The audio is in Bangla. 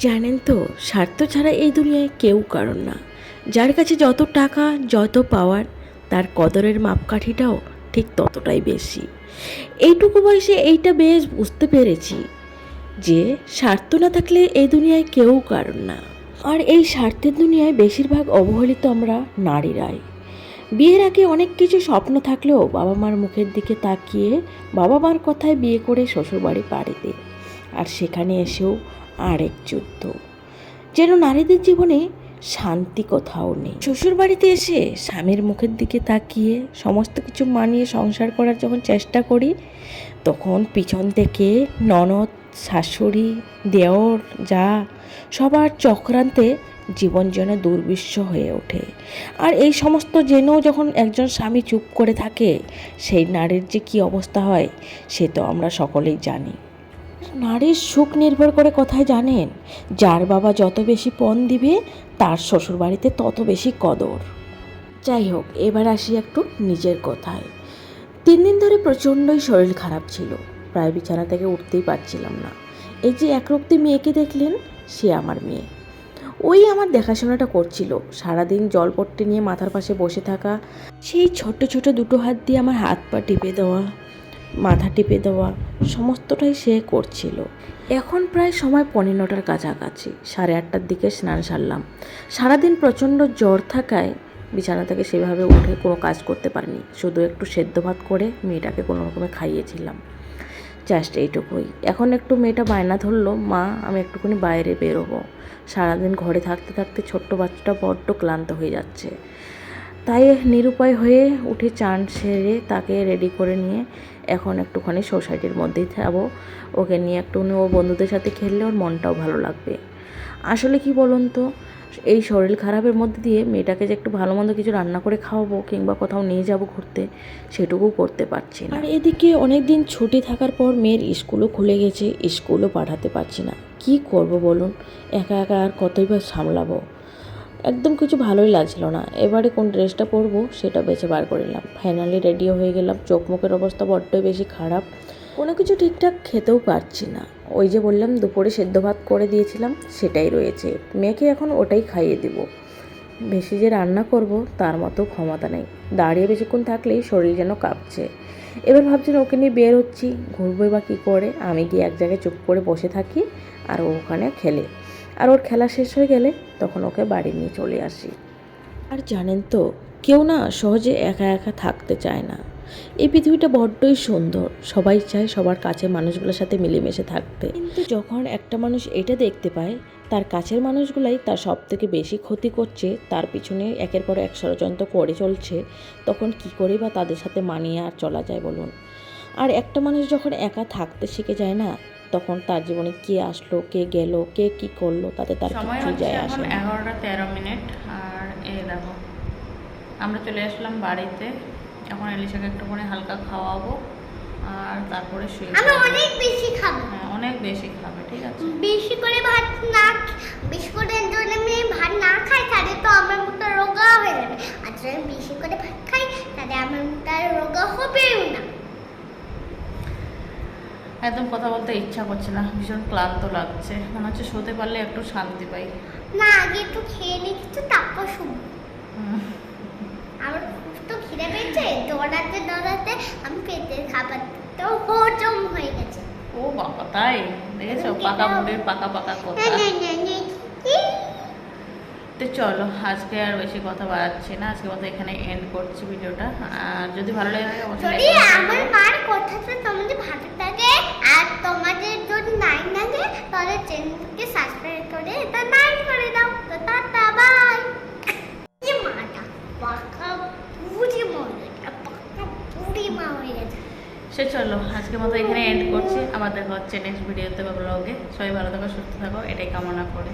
জানেন তো, স্বার্থ ছাড়া এই দুনিয়ায় কেউ কারণ না। যার কাছে যত টাকা, যত পাওয়ার, তার কদরের মাপকাঠিটাও ঠিক ততটাই বেশি। এইটুকু বয়সে এইটা বেশ বুঝতে পেরেছি যে, স্বার্থ না থাকলে এই দুনিয়ায় কেউ কারণ না। আর এই স্বার্থের দুনিয়ায় বেশিরভাগ অবহেলিত আমরা নারীরাই। বিয়ের আগে অনেক কিছু স্বপ্ন থাকলেও বাবা মার মুখের দিকে তাকিয়ে বাবা মার কথায় বিয়ে করে শ্বশুরবাড়ি পাড়ি দিই আর সেখানে এসেও আরেক যুদ্ধ, যেন নারীদের জীবনে শান্তি কোথাও নেই। শ্বশুর বাড়িতে এসে স্বামীর মুখের দিকে তাকিয়ে সমস্ত কিছু মানিয়ে সংসার করার যখন চেষ্টা করি, তখন পিছন থেকে ননদ, শাশুড়ি, দেওর, যা সবার চক্রান্তে জীবন যেন দুর্বিশ্ব হয়ে ওঠে। আর এই সমস্ত জেনেও যখন একজন স্বামী চুপ করে থাকে, সেই নারীর যে কী অবস্থা হয়, সে তো আমরা সকলেই জানি। নারীর সুখ নির্ভর করে কোথায় জানেন। যার বাবা যত বেশি পণ দিবে, তার শ্বশুরবাড়িতে তত বেশি কদর। যাই হোক, এবার আসি একটু নিজের কথায়। তিন দিন ধরে প্রচণ্ডই শরীর খারাপ ছিল। প্রায় বিছানা থেকে উঠতেই পারছিলাম না। এই যে একরক্তি মেয়েকে দেখলেন, সে আমার মেয়ে। ওই আমার দেখাশোনাটা করছিল। সারাদিন জলপট্টি নিয়ে মাথার পাশে বসে থাকা, সেই ছোট ছোট দুটো হাত দিয়ে আমার হাত পা টিপে দেওয়া। মাথা টিপে দেওয়া, সমস্তটাই সে করছিল। এখন প্রায় সময় পনেরো নটার কাছাকাছি, সাড়ে আটটার দিকে স্নান সারলাম। সারাদিন প্রচণ্ড জ্বর থাকায় বিছানা থেকে সেভাবে উঠে কোনো কাজ করতে পারিনি, শুধু একটু সেদ্ধ ভাত করে মেয়েটাকে কোনো রকমে খাইয়েছিলাম। জাস্ট এইটুকুই। এখন একটু মেয়েটা বায়না ধরলো, মা, আমি একটুখানি বাইরে বেরোবো। সারাদিন ঘরে থাকতে থাকতে ছোট্ট বাচ্চাটা বড্ড ক্লান্ত হয়ে যাচ্ছে। তাই নিরুপায় হয়ে উঠে চান সেরে তাকে রেডি করে নিয়ে এখন একটুখানি সোসাইটির মধ্যেই যাব ওকে নিয়ে একটুখানি ও বন্ধুদের সাথে খেললে ওর মনটাও ভালো লাগবে। আসলে কি বলুন তো, এই শরীর খারাপের মধ্যে দিয়ে মেয়েটাকে যে একটু ভালো মন্দ কিছু রান্না করে খাওয়াবো কিংবা কোথাও নিয়ে যাব ঘুরতে, সেটুকু করতে পারছি না। আর এদিকে অনেক দিন ছুটি থাকার পর মেয়ের স্কুলও খুলে গেছে, স্কুলও পাঠাতে পারছি না। কি করব বলুন? একা একা আর কতই বা সামলাবো? একদম কিছু ভালোই লাগছিল না। এবারে কোন ড্রেসটা পরবো সেটা বেছে বার করে নিলাম। ফাইনালি রেডিও হয়ে গেলাম। চোখ মুখের অবস্থা বড্ডই বেশি খারাপ। কোনো কিছু ঠিকঠাক খেতেও পারছি না। ওই যে বললাম, দুপুরে সেদ্ধ ভাত করে দিয়েছিলাম, সেটাই রয়েছে। মেয়েকে এখন ওটাই খাইয়ে দিব। বেশি যে রান্না করব, তার মতো ক্ষমতা নেই। দাঁড়িয়ে বেশিক্ষণ থাকলেই শরীর যেন কাঁপছে। এবার ভাবছেন ওকে নিয়ে বের হচ্ছি। ঘুরবো বা কী করে? আমি গিয়ে এক জায়গায় চুপ করে বসে থাকি আর ওখানে খেলে। আর ওর খেলা শেষ হয়ে গেলে তখন ওকে বাড়ি নিয়ে চলে আসি। আর জানেন তো, কেউ না সহজে একা একা থাকতে চায় না। এই পৃথিবীটা বড্ডই সুন্দর, সবাই চায় সবার কাছে মানুষগুলোর সাথে মিলেমিশে থাকতে। কিন্তু যখন একটা মানুষ এটা দেখতে পায়, তার কাছের মানুষগুলাই তার সব থেকে বেশি ক্ষতি করছে, তার পিছনে একের পর এক ষড়যন্ত্র করে চলছে, তখন কি করে বা তাদের সাথে মানিয়ে আর চলা যায় বলুন? আর একটা মানুষ যখন একা থাকতে শিখে যায় না তখন তার জীবনে কে আসলো কে গেল কে কি করল তাতে তার সময় কিছু যায় আসে এগারোটা তেরো মিনিট আর এ দেখো আমরা চলে আসলাম বাড়িতে এখন এলিশাকে একটুখানি হালকা খাওয়াবো আর তারপরে শুয়ে আমি অনেক বেশি খাব। হ্যাঁ অনেক বেশি খাবে ঠিক আছে? বেশি করে ভাত না বেশি করে যদি আমি ভাত না খাই তাহলে তো আমার মুখটা রোগা হয়ে যাবে আর যদি আমি বেশি করে ভাত খাই তাহলে আমার মুখটা রোগা হবেও না একদম কথা বলতে ইচ্ছা করছে না ভীষণ ক্লান্ত লাগছে। মনে হচ্ছে শোতে পারলে একটু শান্তি পাই। না আগে একটু খেয়ে নিই কিছু তারপর হুম। আমার তো খিদে পেয়েছে দৌড়াতে দৌড়াতে আমি পেটের খাবার তো হজম হয়ে গেছে। ও বাবা তাই? দেখেছ? পাকা বুড়ির পাকা পাকা কথা। না, না, না, না, কি? তো চলো আজকে আর বেশি কথা বাড়াচ্ছি না আজকে মতো এখানে এন্ড করছি ভিডিওটা। আর যদি ভালো লাগে অবশ্যই আমার মার কথাটা তোমাদের ভালো লাগে আর তোমাদের যদি নাই লাগে তাহলে চ্যানেলকে সাবস্ক্রাইব করে এটা নাই করে দাও। তো টাটা বাই এই মাটা পাকা বুড়ি পাকা বুড়ি মা হয়ে গেছে। সে চলো আজকে মতো এখানে এন্ড করছি। আবার দেখা হচ্ছে নেক্সট ভিডিওতে বা ব্লগে সবাই ভালো থাকো সুস্থ থাকো এটাই কামনা করি।